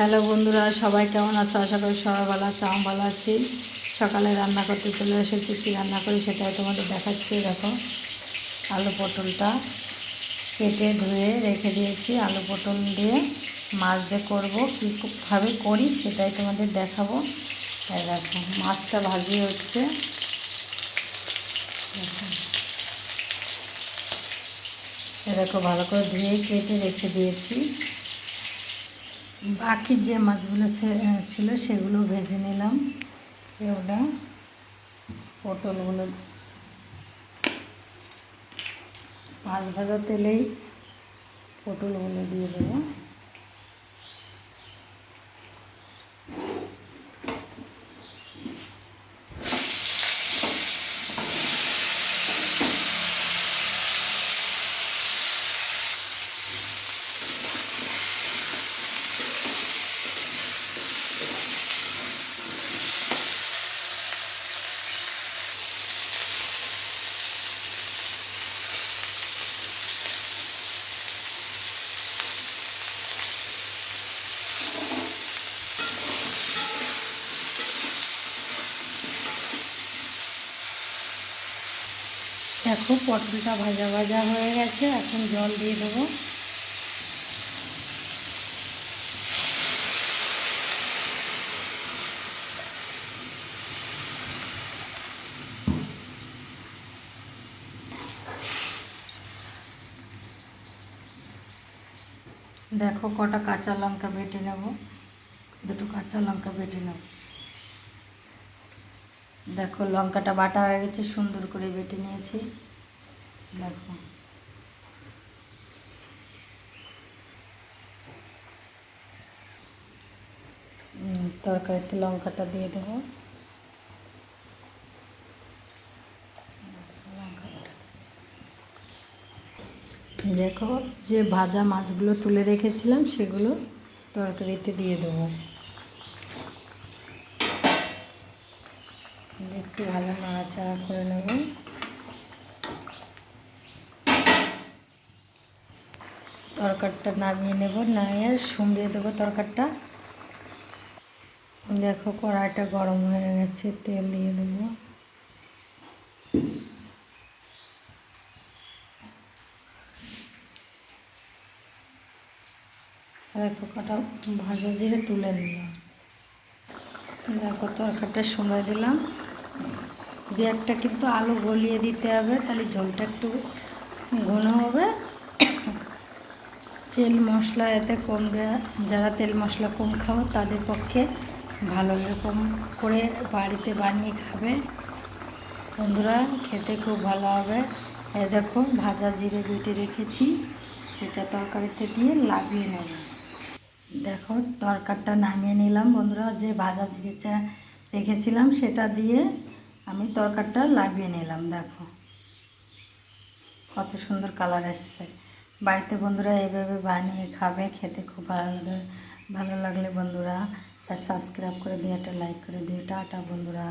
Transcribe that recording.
Hello বন্ধুরা, সবাই কেমন আছো? আশা করি সবাই ভালো আছে আমি ভালো আছি। সকালে রান্না করতে চলে এসেছি, কী রান্না করি সেটাই তোমাদের দেখাচ্ছি। দেখো, আলু পটলটা কেটে ধুয়ে রেখে দিয়েছি। আলু পটল দিয়ে মাছ দিয়ে করব কীভাবে করি সেটাই তোমাদের দেখাবো। দেখো, মাছটা ভাজি হচ্ছে। দেখো, ভালো করে ধুয়ে কেটে রেখে দিয়েছি। বাকি যে মাছগুলো ছিল সেগুলো ভেজে নিলাম। এগুলো পটলগুলো। মাছ ভাজা তেলেই পটলগুলো দিয়ে দেবো। দেখো পটলটা ভাজা ভাজা হয়ে গেছে, এখন জল দিয়ে দেবো। দেখো, কটা কাঁচা লঙ্কা বেটে নেব। দুটো কাঁচা লঙ্কা বেটে নেব। দেখো, লঙ্কাটা বাটা হয়ে গেছে, সুন্দর করে বেটে নিয়েছি। দেখো। তরকারিতে লঙ্কাটা দিয়ে দেবো। দেখো, যে ভাজা মাছগুলো তুলে রেখেছিলাম, সেগুলো তরকারিতে দিয়ে দেবো। একটু ভালো নাড়াচাড়া করে নেব। তরকারটা নামিয়ে নেব, নামিয়ে সুমড়িয়ে দেবো তরকারটা। দেখো কড়াইটা গরম হয়ে গেছে, তেল দিয়ে দেবো। একটু কটা ভাজা জিরে তুলে নিলাম। দেখো তরকারিটা সময় দিলাম। দু একটা কিন্তু আলু গলিয়ে দিতে হবে, তাহলে ঝোলটা একটু ঘন হবে। তেল মশলা এতে কম যারা তেল মশলা কম খাও তাদের পক্ষে ভালো এরকম করে বাড়িতে বানিয়ে খাবে। বন্ধুরা, খেতে খুব ভালো হবে। এ দেখো, ভাজা জিরে বেটে রেখেছি এটা তরকারিতে দিয়ে লাগিয়ে নেব। দেখো, তরকারটা নামিয়ে নিলাম। বন্ধুরা, যে ভাজা জিরে চা রেখেছিলাম, সেটা দিয়ে আমি তরকারটা লাগিয়ে নিলাম, দেখো। কত সুন্দর কালার এসছে। বাড়িতে বন্ধুরা এইভাবে বানিয়ে খাবে, খেতে খুব ভালো লাগে, ভালো লাগলে বন্ধুরা সাবস্ক্রাইব করে দিয়ে একটা লাইক করে দিয়ে টাটা বন্ধুরা।